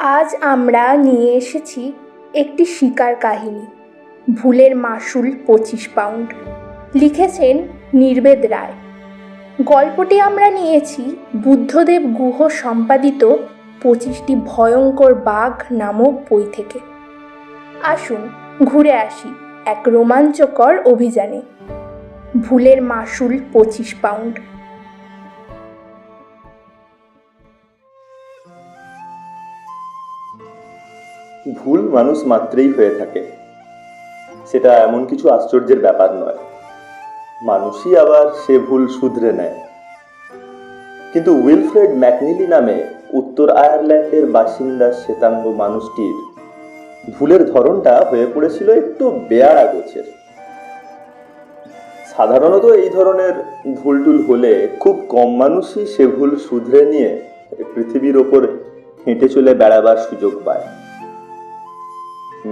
আজ আমরা নিয়ে এসেছি একটি শিকার কাহিনী, ভুলের মাসুল পঁচিশ পাউন্ড। লিখেছেন নির্বেদ রায়। গল্পটি আমরা নিয়েছি বুদ্ধদেব গুহ সম্পাদিত পঁচিশটি ভয়ঙ্কর বাঘ নামক বই থেকে। আসুন ঘুরে আসি এক রোমাঞ্চকর অভিযানে। ভুলের মাসুল পঁচিশ পাউন্ড। ভুল মানুষ মাত্রেই হয়ে থাকে। সেটা এমন কিছু আশ্চর্যের ব্যাপার নয়। মানুষই আবার সে ভুল শুধরে নেয়। কিন্তু উইলফ্রেড ম্যাকনিলি নামে উত্তর আয়ারল্যান্ডের বাসিন্দা শ্বেতাঙ্গ মানুষটির ভুলের ধরনটা হয়ে পড়েছিল একটু বেয়ারা গোছের। সাধারণত এই ধরনের ভুলটুল হলে খুব কম মানুষই সে ভুল শুধরে নিয়ে পৃথিবীর ওপর হেঁটে চলে বেড়াবার সুযোগ পায়।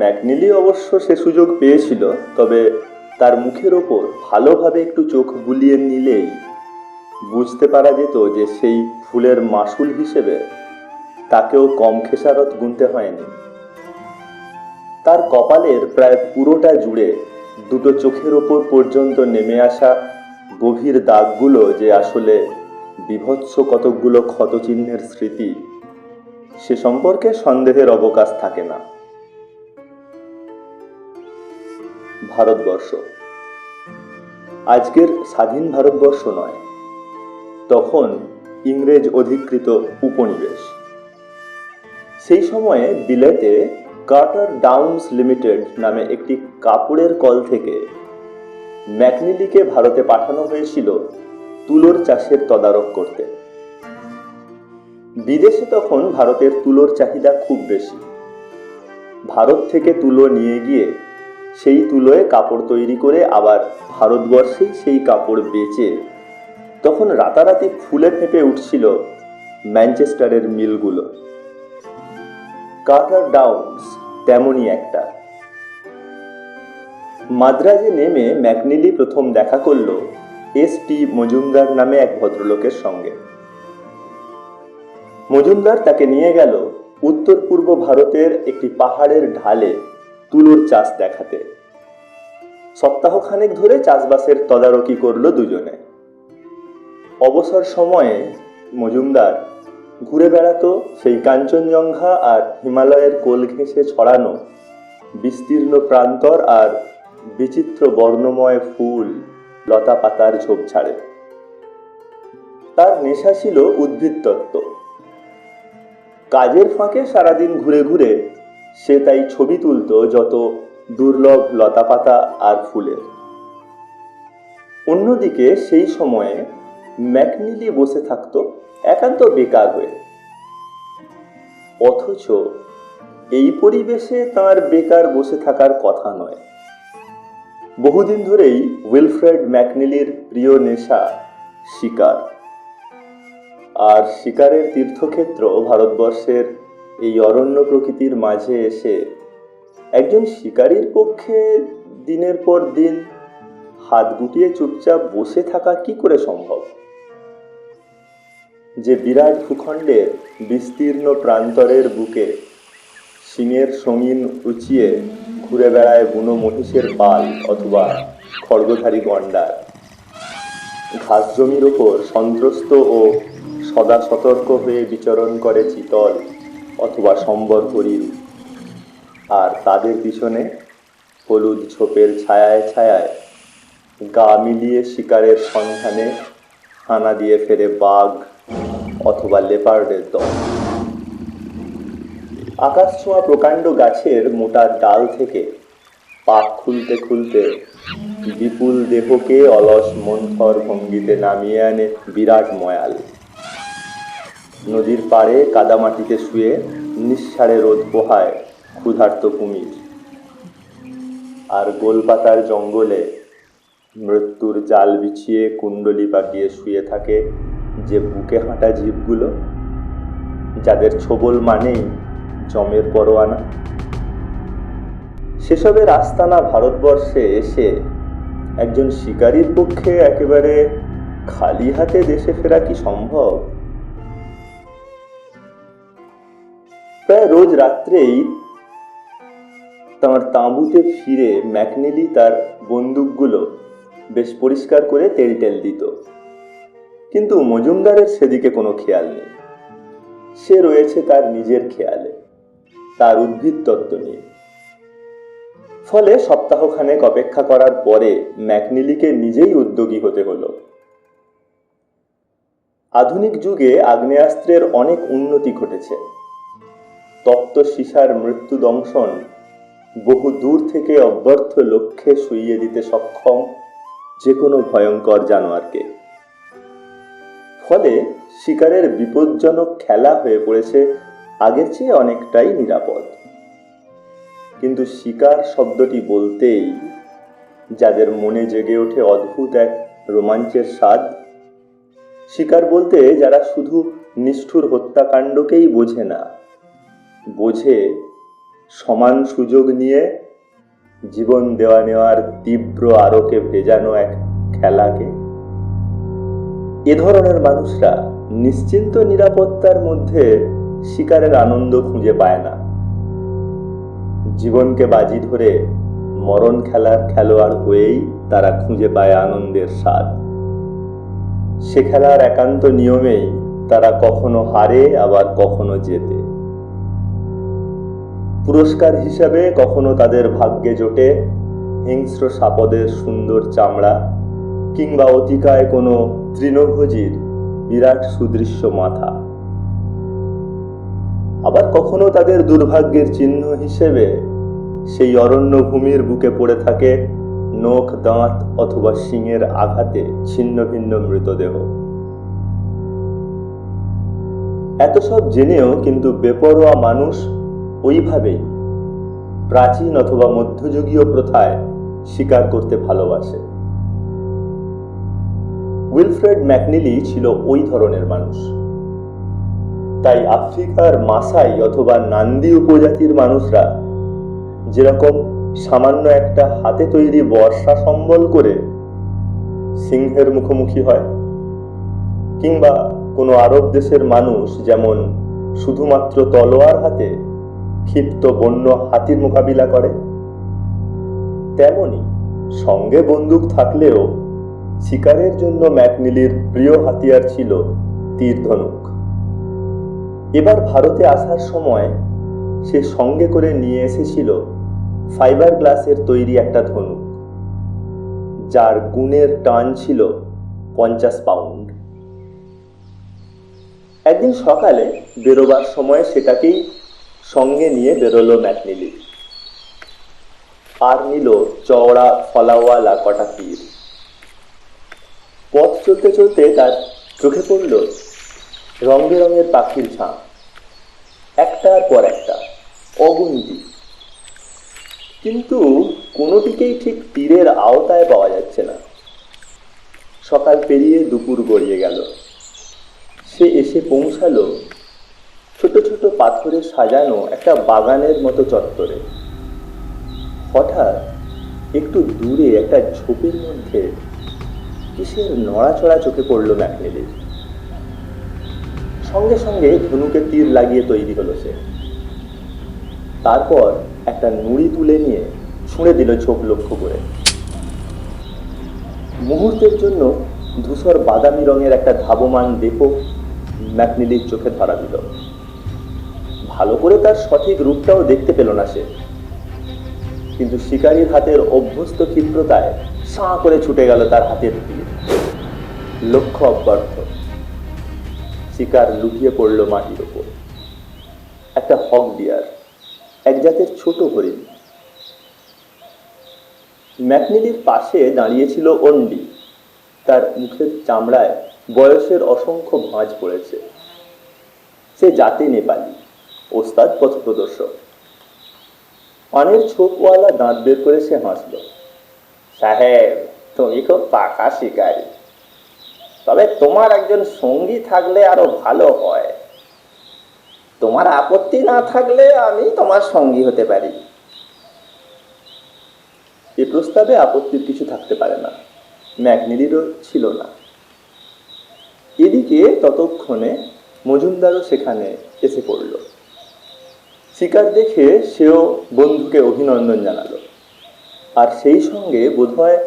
ম্যাকনিলি অবশ্য সে সুযোগ পেয়েছিল, তবে তার মুখের ওপর ভালোভাবে একটু চোখ বুলিয়ে নিলেই বুঝতে পারা যেত যে সেই ফুলের মাসুল হিসেবে তাকেও কম খেসারত গুনতে হয়নি। তার কপালের প্রায় পুরোটা জুড়ে দুটো চোখের ওপর পর্যন্ত নেমে আসা গভীর দাগগুলো যে আসলে বিভৎস কতকগুলো ক্ষতচিহ্নের স্মৃতি, সে সম্পর্কে সন্দেহের অবকাশ থাকে না। ভারতবর্ষ। আজকের স্বাধীন ভারতবর্ষ নয়, তখন ইংরেজ অধিকৃত উপনিবেশ। সেই সময়ে বিলেতে কার্টার ডাউন্স লিমিটেড নামে একটি কাপড়ের কল থেকে ম্যাকনিলিকে ভারতে পাঠানো হয়েছিল তুলোর চাষের তদারক করতে। বিদেশে তখন ভারতের তুলোর চাহিদা খুব বেশি। ভারত থেকে তুলো নিয়ে গিয়ে সেই তুলোয় কাপড় তৈরি করে আবার ভারতবর্ষেই সেই কাপড় বেচে। তখন রাতারাতি ফুলে ফেঁপে উঠছিল ম্যানচেস্টারের মিলগুলো। কার্টার ডাউন্স তেমনই একটা। মাদ্রাজে নেমে ম্যাকনিলি প্রথম দেখা করল এস টি মজুমদার নামে এক ভদ্রলোকের সঙ্গে। মজুমদার তাকে নিয়ে গেল উত্তর পূর্ব ভারতের একটি পাহাড়ের ঢালে। তুলোর চাষ দেখাতে। সপ্তাহখানেক ধরে চাষবাসের তদারকি করল দুজনে। অবসর সময়ে মজুমদার ঘুরে বেড়াতো সেই কাঞ্চনজঙ্ঘা আর হিমালয়ের কোল ঘেঁষে ছড়ানো বিস্তীর্ণ প্রান্তর আর বিচিত্র বর্ণময় ফুল লতা পাতার ঝোপঝাড়ে তার নেশা ছিল উদ্ভিদ তত্ত্ব। কাজের ফাঁকে সারাদিন ঘুরে ঘুরে সে তাই ছবি তুলত যত দুর্লভ লতাপাতা আর ফুলের। অন্যদিকে সেই সময়ে ম্যাকনিলি বসে থাকতো একান্ত বেকার হয়ে। অথচ এই পরিবেশে তার বেকার বসে থাকার কথা নয়। বহুদিন ধরেই উইলফ্রেড ম্যাকনিলির প্রিয় নেশা শিকার। আর শিকারের তীর্থক্ষেত্র ভারতবর্ষের এই অরণ্য প্রকৃতির মাঝে এসে একজন শিকারীর পক্ষে দিনের পর দিন হাত গুটিয়ে চুপচাপ বসে থাকা কি করে সম্ভব? যে বিরাট ভূখণ্ডের বিস্তীর্ণ প্রান্তরের বুকে সিংহের সঙ্গীন উঁচিয়ে ঘুরে বেড়ায় বুনো মহিষের পাল অথবা খড়গধারী গন্ডার। ঘাস জমির ওপর সন্ত্রস্ত ও সদা সতর্ক হয়ে বিচরণ করে চিতল অথবা সম্বর হরিণ আর তাদের পিছনে হলুদ ছোপের ছায়ায় ছায়ায় গা মিলিয়ে শিকারের সন্ধানে হানা দিয়ে ফেরে বাঘ অথবা লেপার্ডের দল। আকাশ ছোঁয়া প্রকাণ্ড গাছের মোটা ডাল থেকে পাক খুলতে খুলতে বিপুল দেহকে অলস মন্থর ভঙ্গিতে নামিয়ে আনে বিরাট ময়াল নদীর পাড়ে কাদামাটিতে শুয়ে নিঃসারে রোদ পোহায় ক্ষুধার্ত কুমির। আর গোলপাতার জঙ্গলে মৃত্যুর জাল বিছিয়ে কুণ্ডলি পাকিয়ে শুয়ে থাকে যে বুকে হাঁটা জীবগুলো, যাদের ছোবল মানেই জমের পরোয়ানা। সেসবের আস্তানা ভারতবর্ষে এসে একজন শিকারীর পক্ষে একেবারে খালি হাতে দেশে ফেরা কি সম্ভব? প্রায় রোজ রাত্রেই তার তাঁবুতে ফিরে ম্যাকনেলি তার বন্দুকগুলো বেশ পরিষ্কার করে তেল টেল দিত। কিন্তু মজুমদারের সেদিকে কোনো খেয়াল নেই। সে রয়েছে তার নিজের খেয়ালে, তার উদ্ভিদ তত্ত্ব নিয়ে। ফলে সপ্তাহখানেক অপেক্ষা করার পরে ম্যাকনিলিকে নিজেই উদ্যোগী হতে হলো। আধুনিক যুগে আগ্নেয়াস্ত্রের অনেক উন্নতি ঘটেছে। তপ্ত সীসার মৃত্যু দংশন বহু দূর থেকে অব্যর্থ লক্ষ্যে শুইয়ে দিতে সক্ষম যে কোনো ভয়ঙ্কর জানোয়ারকে। ফলে শিকারের বিপজ্জনক খেলা হয়ে পড়েছে আগের চেয়ে অনেকটাই নিরাপদ। কিন্তু শিকার শব্দটি বলতেই যাদের মনে জেগে ওঠে অদ্ভুত এক রোমাঞ্চের স্বাদ, শিকার বলতে যারা শুধু নিষ্ঠুর হত্যাকাণ্ডকেই বোঝে না বোঝে সমান সুযোগ নিয়ে জীবন দেওয়া নেওয়ার তীব্র আরোকে ভেজানো এক খেলাকে। এ ধরনের মানুষরা নিশ্চিন্ত নিরাপত্তার মধ্যে শিকারের আনন্দ খুঁজে পায় না। জীবনকে বাজি ধরে মরণ খেলার খেলোয়াড় হয়েই তারা খুঁজে পায় আনন্দের স্বাদ। সে খেলার একান্ত নিয়মেই তারা কখনো হারে, আবার কখনো জেতে। পুরস্কার হিসাবে কখনো তাদের ভাগ্যে জোটে, হিংস্র সাপদের সুন্দর চামড়া, কিংবা অতিকায় কোনো তৃণভোজীর বিরাট সুদৃশ্য মাথা। আবার কখনো তাদের দুর্ভাগ্যের চিহ্ন হিসেবে সেই অরণ্য ভূমির বুকে পড়ে থাকে নখ, দাঁত অথবা শিঙের আঘাতে ছিন্ন ভিন্ন মৃতদেহ। এত সব জেনেও কিন্তু বেপরোয়া মানুষ ওইভাবেই প্রাচীন অথবা মধ্যযুগীয় প্রথায় স্বীকার করতে ভালোবাসে। উইলফ্রেড ম্যাকনিলি ছিল ওই ধরনের মানুষ। তাই আফ্রিকার মাসাই অথবা নান্দি উপজাতির মানুষরা যেরকম সামান্য একটা হাতে তৈরি বর্ষা সম্বল করে সিংহের মুখোমুখি হয়, কিংবা কোনো আরব দেশের মানুষ যেমন শুধুমাত্র তলোয়ার হাতে ক্ষিপ্ত বন্য হাতির মোকাবিলা করে। তেমনি সঙ্গে বন্দুক থাকলেও শিকারের জন্য ম্যাকনিলির প্রিয় হাতিয়ার ছিল তীর ধনুক এবার ভারতে আসার সময় সে সঙ্গে করে নিয়ে এসেছিল ফাইবার গ্লাসের তৈরি একটা ধনুক, যার গুণের টান ছিল পঞ্চাশ পাউন্ড। একদিন সকালে বেরোবার সময় সেটাকেই সঙ্গে নিয়ে বেরোলো ম্যাকনিলি। আর নিল চওড়া ফলাওয়ালা কটা তীর। পথ চলতে চলতে তার চোখে পড়ল রং বেরঙের পাখির ঝাঁক একটার পর একটা, অগুন্তি। কিন্তু কোনোটিকেই ঠিক তীরের আওতায় পাওয়া যাচ্ছে না। সকাল পেরিয়ে দুপুর গড়িয়ে গেল। সে এসে পৌঁছালো ছোট ছোট পাথরে সাজানো একটা বাগানের মতো চত্বরে। হঠাৎ একটু দূরে একটা ঝোপের মধ্যে কিসের নড়াচড়া চোখে পড়ল ম্যাকনেলি। সঙ্গে সঙ্গে ধনুকে তীর লাগিয়ে তৈরি হলো সে। তারপর একটা নুড়ি তুলে নিয়ে ছুঁড়ে দিল ঝোপ লক্ষ্য করে। মুহূর্তের জন্য ধূসর বাদামি রঙের একটা ধাবমান দেপো ম্যাকনিলির চোখে ধরা দিল। ভালো করে তার সঠিক রূপটাও দেখতে পেল না সে। কিন্তু শিকারীর হাতের অভ্যস্ত ক্ষিপ্রতায় সাঁ করে ছুটে গেল তার হাতের তীর লক্ষ্য অব্যর্থ। শিকার লুকিয়ে পড়ল মাটির ওপর। একটা হক ডিয়ার, এক জাতের ছোট হরিণ। ম্যাকনিলির পাশে দাঁড়িয়েছিল অন্ডি। তার মুখের চামড়ায় বয়সের অসংখ্য ভাঁজ পড়েছে। সে জাতে নেপালি। ওস্তাদ পথপ্রদর্শক। পানের ছোপওয়ালা দাঁত বের করে সে হাসল। সাহেব, তুমি খুব পাকা শিকারী। তবে তোমার একজন সঙ্গী থাকলে আরও ভালো হয়। তোমার আপত্তি না থাকলে আমি তোমার সঙ্গী হতে পারি। এ প্রস্তাবে আপত্তির কিছু থাকতে পারে না। ম্যাকনিলিরও ছিল না। এদিকে ততক্ষণে মজুমদারও সেখানে এসে পড়ল। শিকার দেখে সেও বন্ধুকে অভিনন্দন জানালো। আর সেই সঙ্গে বোধহয়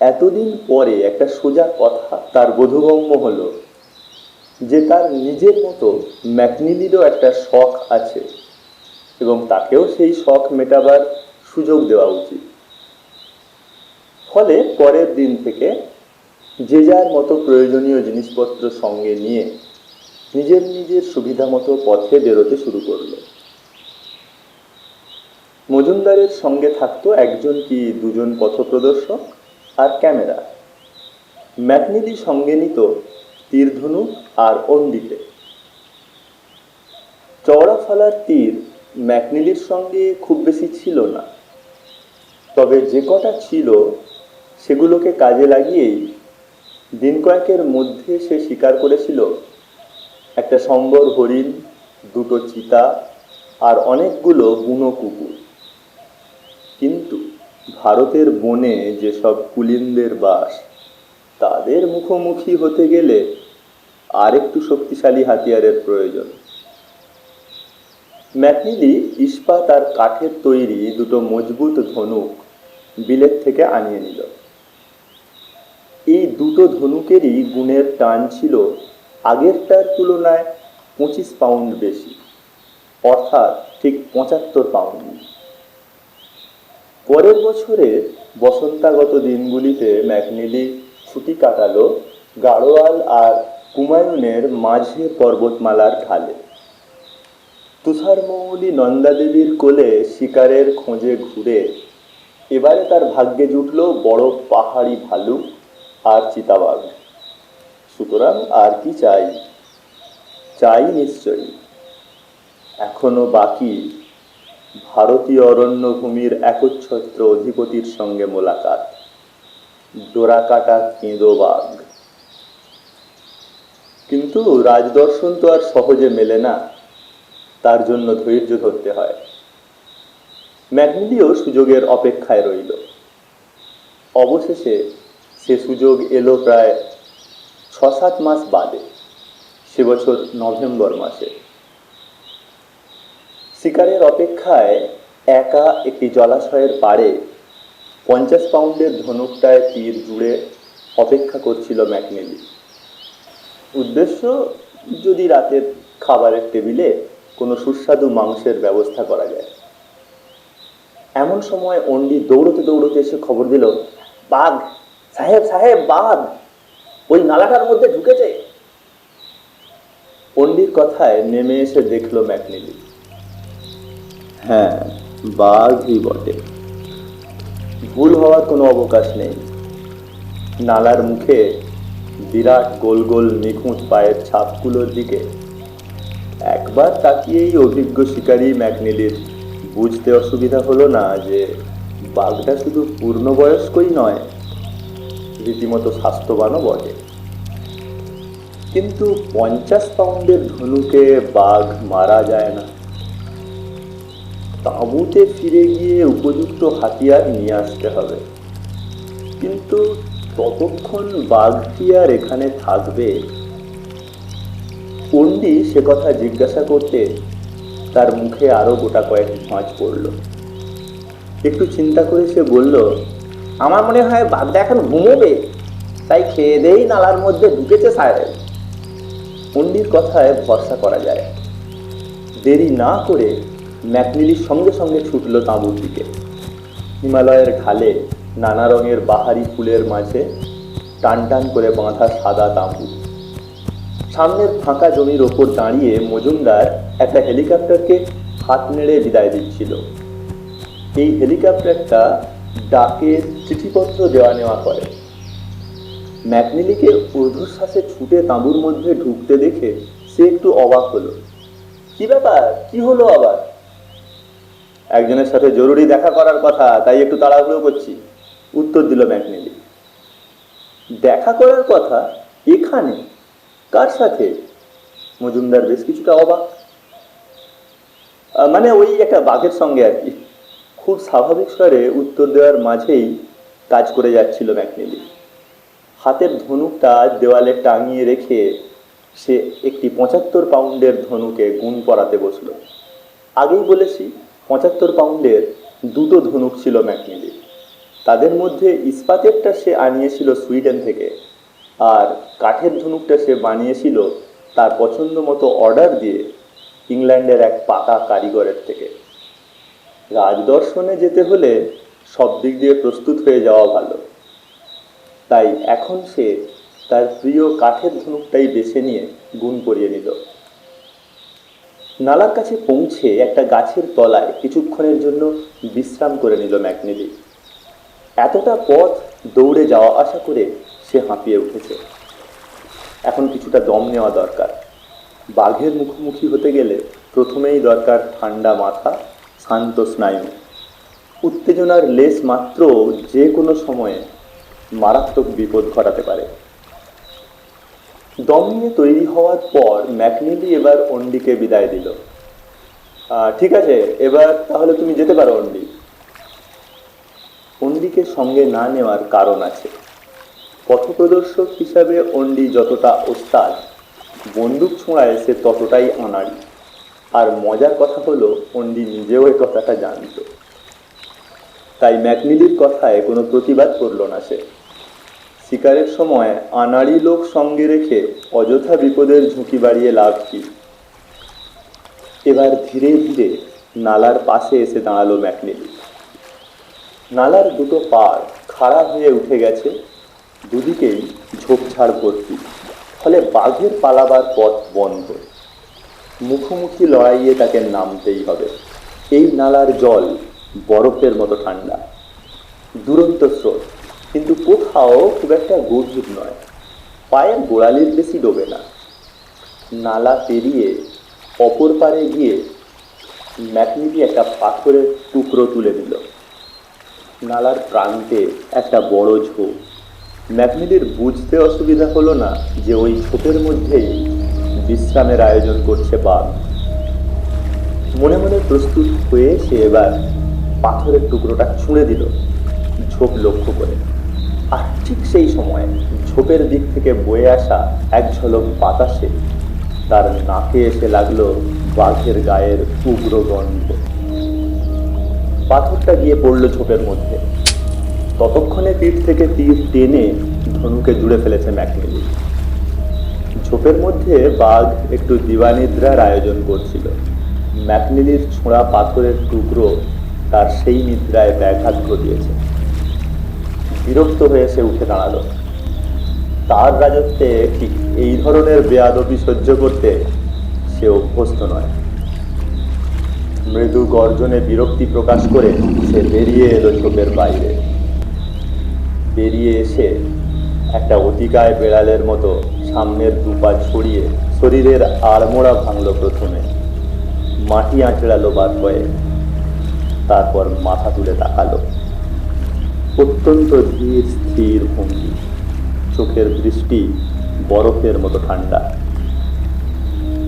এতদিন পরে একটা সোজা কথা তার বোধগম্য হলো যে তার নিজের মতো ম্যাকনিলিরও একটা শখ আছে এবং তাকেও সেই শখ মেটাবার সুযোগ দেওয়া উচিত। ফলে পরের দিন থেকে যে যার মতো প্রয়োজনীয় জিনিসপত্র সঙ্গে নিয়ে নিজের নিজের সুবিধা মতো পথে বেরোতে শুরু করল। মজুমদারের সঙ্গে থাকতো একজন কি দুজন পথপ্রদর্শক আর ক্যামেরা। ম্যাকনিলি সঙ্গে নিত তীরধনু আর অন্ডিকে চওড়া ফালার তীর ম্যাকনিলির সঙ্গে খুব বেশি ছিল না। তবে যে কটা ছিল, সেগুলোকে কাজে লাগিয়েই দিন কয়েকের মধ্যে সে স্বীকার করেছিল। একটা সম্বর হরিণ, দুটো চিতা আর অনেকগুলো বুনো কুকুর। ভারতের বনে যেসব কুলিনদের বাস, তাদের মুখোমুখি হতে গেলে আরেকটু শক্তিশালী হাতিয়ারের প্রয়োজন। ম্যাকনিলি ইস্পাত আর কাঠের তৈরি দুটো মজবুত ধনুক বিলেত থেকে আনিয়ে নিল। এই দুটো ধনুকেরই গুণের টান ছিল আগেরটার তুলনায় পঁচিশ পাউন্ড বেশি, অর্থাৎ ঠিক পঁচাত্তর পাউন্ড। পরের বছরে বসন্তাগত দিনগুলিতে ম্যাকনিলি ছুটি কাটালো গাড়োয়াল আর কুমায়ুনের মাঝে পর্বতমালার ঢালে। তুষারমৌলি নন্দাদেবীর কোলে শিকারের খোঁজে ঘুরে এবারে তার ভাগ্যে জুটল বড় পাহাড়ি ভালুক আর চিতাবাঘ। সুতরাং আর কি চাই? চাই নিশ্চয়ই। এখনও বাকি ভারতীয় অরণ্যভূমির একচ্ছত্র অধিপতির সঙ্গে মোলাকাত। ডোরাকাটা কেঁদো বাঘ কিন্তু রাজদর্শন তো আর সহজে মেলে না, তার জন্য ধৈর্য ধরতে হয়। ম্যাকনিলিও সুযোগের অপেক্ষায় রইল। অবশেষে সে সুযোগ এলো প্রায় ছ সাত মাস বাদে, সে বছর নভেম্বর মাসে। শিকারের অপেক্ষায় একা একটি জলাশয়ের পাড়ে পঞ্চাশ পাউন্ডের ধনুকটায় তীর জুড়ে অপেক্ষা করছিল ম্যাকনেলি। উদ্দেশ্য, যদি রাতের খাবারের টেবিলে কোনো সুস্বাদু মাংসের ব্যবস্থা করা যায়। এমন সময় অন্ডি দৌড়তে দৌড়তে এসে খবর দিল, বাঘ, সাহেব সাহেব, বাঘ, ওই নালাটার মধ্যে ঢুকেছে। পণ্ডির কথায় নেমে এসে দেখল ম্যাকনিলি। হ্যাঁ বাঘই বটে। ভুল হওয়ার কোনো অবকাশ নেই। নালার মুখে বিরাট গোল গোল নিখুঁত পায়ের ছাপগুলোর দিকে একবার তাকিয়েই অভিজ্ঞ শিকারী ম্যাকনিলির বুঝতে অসুবিধা হলো না যে বাঘটা শুধু পূর্ণবয়স্কই নয়, রীতিমতো স্বাস্থ্যবানও বটে। কিন্তু পঞ্চাশ পাউন্ডের ধনুকে বাঘ মারা যায় না। তাঁবুতে ফিরে গিয়ে উপযুক্ত হাতিয়ার নিয়ে আসতে হবে। কিন্তু ততক্ষণ বাঘটি আর এখানে থাকবে? পন্ডি সে কথা জিজ্ঞাসা করতে তার মুখে আরও গোটা কয়েক ভাঁজ পড়ল। একটু চিন্তা করে সে বলল, আমার মনে হয় বাঘটা এখন ঘুমোবে। তাই খেয়ে দেই নালার মধ্যে ঢুকেছে সাহেব পন্ডির কথায় ভরসা করা যায়। দেরি না করে ম্যাকনিলির সঙ্গে সঙ্গে ছুটল তাঁবুর দিকে। হিমালয়ের ঢালে নানা রঙের বাহারি ফুলের মাঝে টান টান করে বাঁধা সাদা তাঁবু। সামনের ফাঁকা জমির ওপর দাঁড়িয়ে মজুমদার একটা হেলিকপ্টারকে হাত নেড়ে বিদায় দিচ্ছিল। এই হেলিকপ্টারটা ডাকে চিঠিপত্র দেওয়া নেওয়া করে। ম্যাকনিলিকে ঊর্ধ্বশ্বাসে ছুটে তাঁবুর মধ্যে ঢুকতে দেখে সে একটু অবাক হলো। কি ব্যাপার? কি হলো আবার? একজনের সাথে জরুরি দেখা করার কথা, তাই একটু তাড়াহুড়ো করছি। উত্তর দিল ম্যাকনিলি দেখা করার কথা এখানে? কার সাথে? মজুমদার বেশ কিছুটা অবাক। মানে ওই একটা বাঘের সঙ্গে আর কি। খুব স্বাভাবিক স্বরে উত্তর দেওয়ার মাঝেই কাজ করে যাচ্ছিল ম্যাকনিলি হাতের ধনুকটা দেওয়ালে টাঙিয়ে রেখে সে একটি পঁচাত্তর পাউন্ডের ধনুকে গুণ পরাতে বসল। আগেই বলেছি পঁচাত্তর পাউন্ডের দুটো ধনুক ছিল ম্যাকনিলির তাদের মধ্যে ইস্পাতেরটা সে আনিয়েছিল সুইডেন থেকে, আর কাঠের ধনুকটা সে বানিয়েছিল তার পছন্দ মতো অর্ডার দিয়ে ইংল্যান্ডের এক পাকা কারিগরের থেকে। রাজদর্শনে যেতে হলে সব দিক দিয়ে প্রস্তুত হয়ে যাওয়া ভালো। তাই এখন সে তার প্রিয় কাঠের ধনুকটাই বেছে নিয়ে গুণ করিয়ে নিল। নালার কাছে পৌঁছে একটা গাছের তলায় কিছুক্ষণের জন্য বিশ্রাম করে নিল ম্যাকনেলি। এতটা পথ দৌড়ে যাওয়া আশা করে সে হাঁপিয়ে উঠেছে। এখন কিছুটা দম নেওয়া দরকার। বাঘের মুখোমুখি হতে গেলে প্রথমেই দরকার ঠান্ডা মাথা, শান্ত স্নায়ু। উত্তেজনার লেশ মাত্র যে কোনো সময়ে মারাত্মক বিপদ ঘটাতে পারে। দম নিয়ে তৈরি হওয়ার পর ম্যাকনিলি এবার অন্ডিকে বিদায় দিল। ঠিক আছে, এবার তাহলে তুমি যেতে পারো অন্ডি। অন্ডিকে সঙ্গে না নেওয়ার কারণ আছে। পথপ্রদর্শক হিসাবে অন্ডি যতটা ওস্তাদ, বন্দুক ছোঁড়ায় সে ততটাই আনাড়ি আর মজার কথা হলো, অন্ডি নিজেও এই কথাটা জানত। তাই ম্যাকনিলির কথায় কোনো প্রতিবাদ করল না সে। শিকারের সময় আনাড়ি লোক সঙ্গে রেখে অযথা বিপদের ঝুঁকি বাড়িয়ে লাভ কি? এবার ধীরে ধীরে নালার পাশে এসে দাঁড়াল ম্যাকনিলি। নালার দুটো পার খাড়া হয়ে উঠে গেছে, দুদিকেই ঝোপঝাড় ভর্তি, ফলে বাঘের পালাবার পথ বন্ধ। মুখোমুখি লড়াইয়ে তাকে নামতেই হবে। এই নালার জল বরফের মতো ঠান্ডা। দুরন্ত স্রোত। কিন্তু কোথাও খুব একটা গভীর নয়। পায়ের গোড়ালির বেশি ডোবে না। নালা পেরিয়ে অপর পারে গিয়ে ম্যাকনিলি একটা পাথরের টুকরো তুলে দিল। নালার প্রান্তে একটা বড় ঝোপ। ম্যাকনিলির বুঝতে অসুবিধা হলো না যে ওই ঝোপের মধ্যেই বিশ্রামের আয়োজন করছে বাঘ। মনে মনে প্রস্তুত হয়ে সে এবার পাথরের টুকরোটা ছুঁড়ে দিল। ঝোপ লক্ষ্য করে। আর ঠিক সেই সময় ঝোপের দিক থেকে বয়ে আসা এক ঝলক বাতাসে তার নাকে এসে লাগল বাঘের গায়ের উগ্র গন্ধ। পাথরটা গিয়ে পড়ল ঝোপের মধ্যে। ততক্ষণে তীর থেকে তীর টেনে ধনুকে জুড়ে ফেলেছে ম্যাকমিলি ঝোপের মধ্যে বাঘ একটু দিবানিদ্রার আয়োজন করছিল। ম্যাকনিলির ছোঁড়া পাথরের টুকরো তার সেই নিদ্রায় ব্যাঘাত ঘটিয়েছে। বিরক্ত হয়ে সে উঠে দাঁড়াল। তার রাজত্বে ঠিক এই ধরনের বেয়াদবি সহ্য করতে সে অভ্যস্ত নয়। মৃদু গর্জনে বিরক্তি প্রকাশ করে সে বেরিয়ে এলো ঝোপের বাইরে। বেরিয়ে এসে একটা অতিকায় বেড়ালের মতো সামনের দুপা ছড়িয়ে শরীরের আড়মোড়া ভাঙল প্রথমে। মাটি আঁচড়ালো বার কয়ে তারপর মাথা তুলে তাকালো। অত্যন্ত ধীর, স্থির ভঙ্গি। চোখের দৃষ্টি বরফের মতো ঠান্ডা।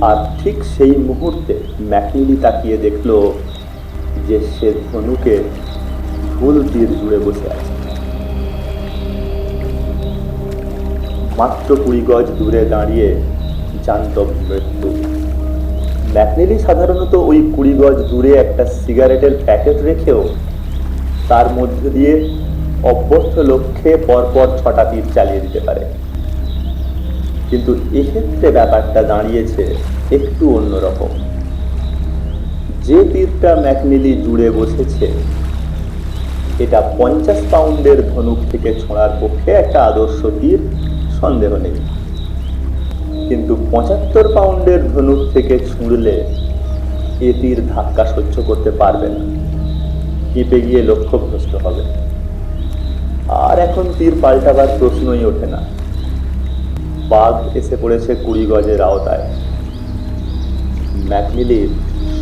আর ঠিক সেই মুহূর্তে ম্যাকনিলি তাকিয়ে দেখল যে সে ধনুকে ভুল তীর জুড়ে বসে আছে। মাত্র কুড়ি গজ দূরে দাঁড়িয়ে জানত মৃত্যু। ম্যাকনেলি সাধারণত ওই কুড়ি গজ দূরে একটা সিগারেটের প্যাকেট রেখেও তার মধ্যে দিয়ে অভ্যর্থ লক্ষ্যে পরপর ছটা তীর চালিয়ে দিতে পারে। কিন্তু এক্ষেত্রে ব্যাপারটা দাঁড়িয়েছে একটু অন্যরকম। যে তীরটা ম্যাকনিলি জুড়ে বসেছে, এটা পঞ্চাশ পাউন্ডের ধনুক থেকে ছোঁড়ার পক্ষে একটা আদর্শ তীর সন্দেহ নেই। কিন্তু পঁচাত্তর পাউন্ডের ধনুক থেকে ছুঁড়লে এ তীর ধাক্কা সহ্য করতে পারবে না। কেঁপে গিয়ে লক্ষ্যভ্রষ্ট হবে। আর এখন তীর পাল্টাবার প্রশ্নই ওঠে না। বাঘ এসে পড়েছে কুড়ি গজের আওতায়। ম্যাকমিলির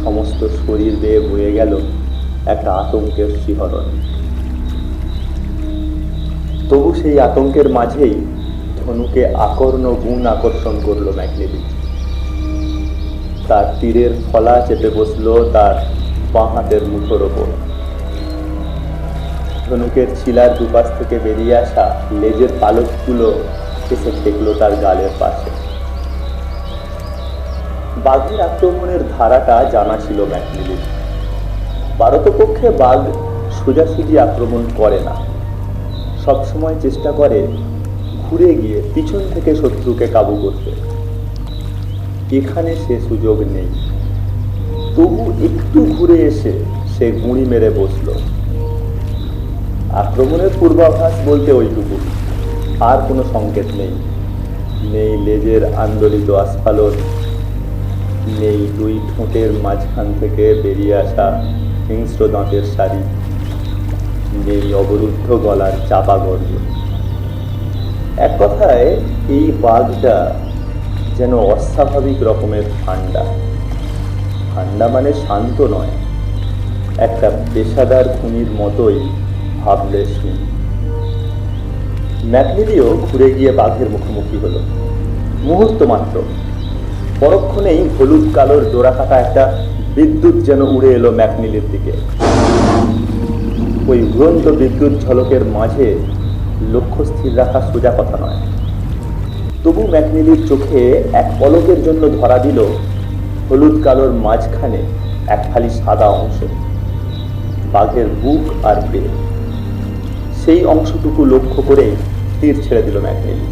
সমস্ত শরীর বেয়ে বয়ে গেল একটা আতঙ্কের শিহরণ। তবু সেই আতঙ্কের মাঝেই ধনুকে আকর্ণ গুণ আকর্ষণ করল ম্যাকলিলি তার তীরের ফলা চেপে বসল তার বাঁ হাতের মুঠোর ওপর। ধনুকের ছিলার দুপাশ থেকে বেরিয়ে আসা লেজের পালকগুলো এসে ঠেকলো তার গালের পাশে। বাঘের আক্রমণের ধারাটা জানা ছিল ম্যাকমিলির ভারতপক্ষে বাঘ সোজাসুজি আক্রমণ করে না। সবসময় চেষ্টা করে ঘুরে গিয়ে পিছন থেকে শত্রুকে কাবু করতে। এখানে সে সুযোগ নেই। তবু একটু ঘুরে এসে সে গুঁড়ি মেরে বসল। আক্রমণের পূর্বাভাস বলতে ওইটুকু। আর কোনো সংকেত নেই। নেই লেজের আন্দোলিত আস্ফালন। নেই দুই ঠোঁটের মাঝখান থেকে বেরিয়ে আসা হিংস্র দাঁতের সারি নেই অবরুদ্ধ গলার চাপা গর্জন এক কথায়, এই বাঘটা যেন অস্বাভাবিক রকমের ঠান্ডা ঠান্ডা মানে শান্ত নয়। একটা পেশাদার খুনির মতোই ভাবলেশহীন ম্যাকনিলিও ঘুরে গিয়ে বাঘের মুখোমুখি হলো। মুহূর্ত মাত্র। পরক্ষণেই হলুদ কালোর জোড়া কাটা একটা বিদ্যুৎ যেন উড়ে এলো ম্যাকনিলির দিকে। ওই উড়ন্ত বিদ্যুৎ ঝলকের মাঝে লক্ষ্য স্থির রাখা সোজা কথা নয়। তবু ম্যাকনিলির চোখে এক পলকের জন্য ধরা দিল হলুদ কালোর মাঝখানে এক খালি সাদা অংশ। বাঘের বুক আর পেট। সেই অংশটুকু লক্ষ্য করে তীর ছেড়ে দিল ম্যাকনিলি।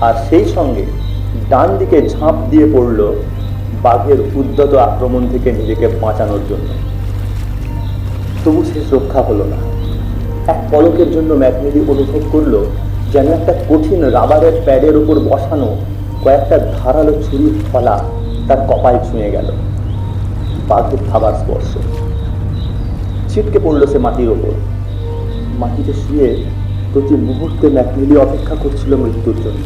আর সেই সঙ্গে ডান দিকে ঝাঁপ দিয়ে পড়ল বাঘের উদ্যত আক্রমণ থেকে নিজেকে বাঁচানোর জন্য। তবু শেষ রক্ষা হলো না। এক পলকের জন্য ম্যাকনিলি অনুভব করল যেন একটা কঠিন রাবারের প্যাডের উপর বসানো কয়েকটা ধারালো ছুরির ফলা তার কপাল ছুঁয়ে গেল। বাঘের খাবার স্পর্শ। ছিটকে পড়ল সে মাটির ওপর। মাটিতে শুয়ে প্রতি মুহূর্তে ম্যাকনিলি অপেক্ষা করছিল মৃত্যুর জন্য।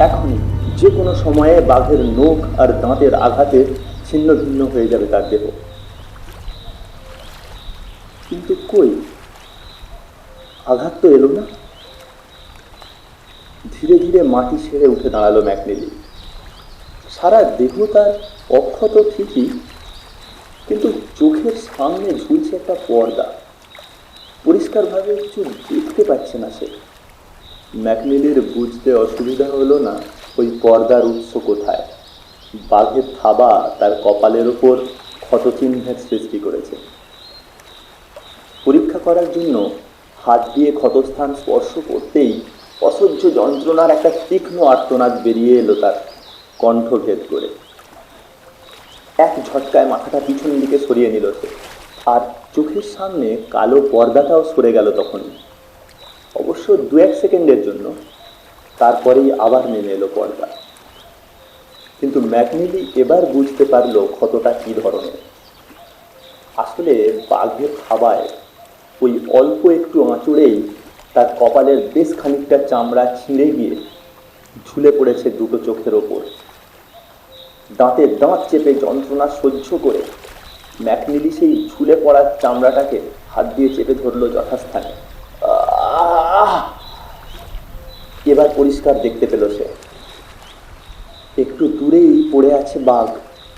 এখনই যে কোনো সময়ে বাঘের নখ আর দাঁতের আঘাতে ছিন্ন ভিন্ন হয়ে যাবে তার দেহ। কিন্তু কই? আঘাত তো এলো না। ধীরে ধীরে মাটি ছেড়ে উঠে দাঁড়াল ম্যাকনেলি। সারা দেহ তার অক্ষত ঠিকই, কিন্তু চোখের সামনে ঝুলছে একটা পর্দা। পরিষ্কারভাবে কিছু দেখতে পাচ্ছে না সে। ম্যাকনিলির বুঝতে অসুবিধা হলো না ওই পর্দার উৎস কোথায়। বাঘের থাবা তার কপালের ওপর ক্ষতচিহ্নের সৃষ্টি করেছে। পরীক্ষা করার জন্য হাত দিয়ে ক্ষতস্থান স্পর্শ করতেই অসহ্য যন্ত্রণার একটা তীক্ষ্ণ আর্তনাদ বেরিয়ে এলো তার কণ্ঠভেদ করে। এক ঝটকায় মাথাটা পিছন দিকে সরিয়ে নিল সে। আর চোখের সামনে কালো পর্দাটাও সরে গেল তখন অবশ্য দু এক সেকেন্ডের জন্য। তারপরেই আবার নেমে এলো পর্দা। কিন্তু ম্যাকনিলি এবার বুঝতে পারল ক্ষতটা কী ধরনের। আসলে বাঘের খাবায় ওই অল্প একটু আঁচড়েই তার কপালের বেশ খানিকটা চামড়া ছিঁড়ে গিয়ে ঝুলে পড়েছে দুটো চোখের ওপর। দাঁতে দাঁত চেপে যন্ত্রণা সহ্য করে ম্যাকনিলি সেই ঝুলে পড়া চামড়াটাকে হাত দিয়ে চেপে ধরলো যথাস্থানে! এবার পরিষ্কার দেখতে পেল সে। একটু দূরেই পড়ে আছে বাঘ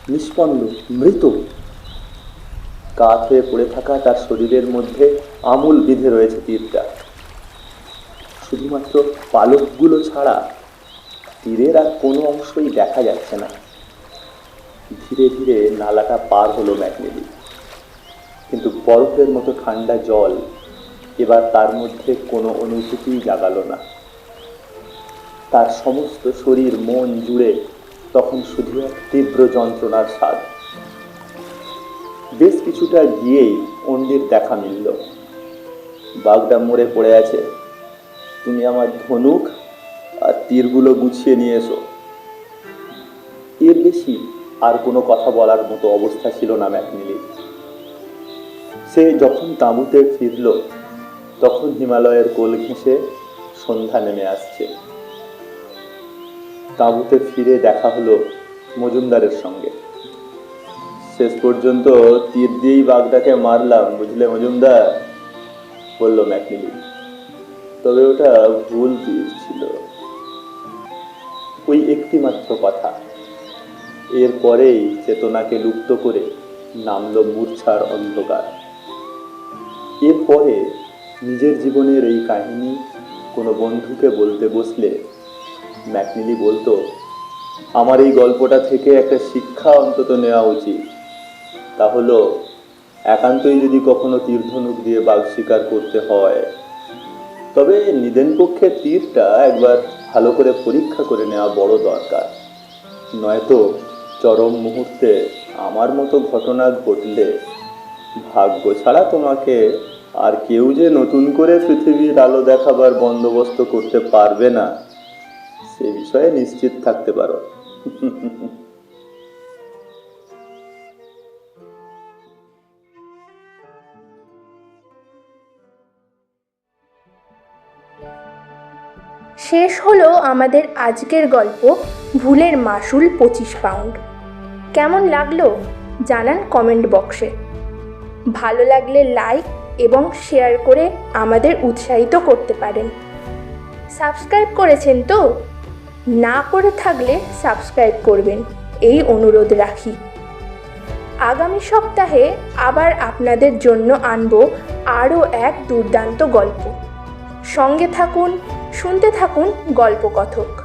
নিষ্পন্দ মৃত। কাত হয়ে পড়ে থাকা তার শরীরের মধ্যে আমূল বিধে রয়েছে তীরটা। শুধুমাত্র পালকগুলো ছাড়া তীরের আর কোনো অংশই দেখা যাচ্ছে না। ধীরে ধীরে নালাটা পার হলো ম্যাকনেলি। কিন্তু বরফের মতো ঠান্ডা জল এবার তার মধ্যে কোনো অনুভূতিই জাগালো না। তার সমস্ত শরীর, মন জুড়ে তখন শুধু এক তীব্র যন্ত্রণার স্বাদ। বেশ কিছুটা গিয়েই অন্ডির দেখা মিলল। বাঘটা মরে পড়ে আছে। তুমি আমার ধনুক আর তীরগুলো গুছিয়ে নিয়ে এসো। এর বেশি আর কোনো কথা বলার মতো অবস্থা ছিল না ম্যাকনিলির সে যখন তাঁবুতে ফিরল, তখন হিমালয়ের কোল ঘেঁষে সন্ধ্যা নেমে আসছে। তাঁবুতে ফিরে দেখা হলো মজুমদারের সঙ্গে। শেষ পর্যন্ত তীর দিয়েই বাঘটাকে মারলাম, বুঝলে মজুমদার? বলল ম্যাকনিলি। তবে ওটা ভুল তীর ছিল। ওই একটি মাত্র কথা। এরপরেই চেতনাকে লুপ্ত করে নামলো মূর্ছার অন্ধকার। এরপরে নিজের জীবনের এই কাহিনী কোনো বন্ধুকে বলতে বসলে ম্যাকনিলি বলতো, আমার এই গল্পটা থেকে একটা শিক্ষা অন্তত নেওয়া উচিত। তা হলো, একান্তই যদি কখনো তীর্ধনুক দিয়ে বাঘ শিকার করতে হয়, তবে নিদেন পক্ষে তীরটা একবার ভালো করে পরীক্ষা করে নেওয়া বড় দরকার। নয়তো চরম মুহূর্তে আমার মতো ঘটনা ঘটলে, ভাগ্য ছাড়া তোমাকে আর কেউ যে নতুন করে পৃথিবীর আলো দেখাবার বন্দোবস্ত করতে পারবে না, সে বিষয়ে নিশ্চিত থাকতে পারো। শেষ হলো আমাদের আজকের গল্প, ভুলের মাসুল পঁচিশ পাউন্ড। কেমন লাগল জানান কমেন্ট বক্সে ভালো লাগলে লাইক এবং শেয়ার করে আমাদের উৎসাহিত করতে পারেন। সাবস্ক্রাইব করেছেন তো? না করে থাকলে সাবস্ক্রাইব করবেন, এই অনুরোধ রাখি। আগামী সপ্তাহে আবার আপনাদের জন্য আনব আরও এক দুর্দান্ত গল্প। সঙ্গে থাকুন, শুনতে থাকুন গল্পকথক।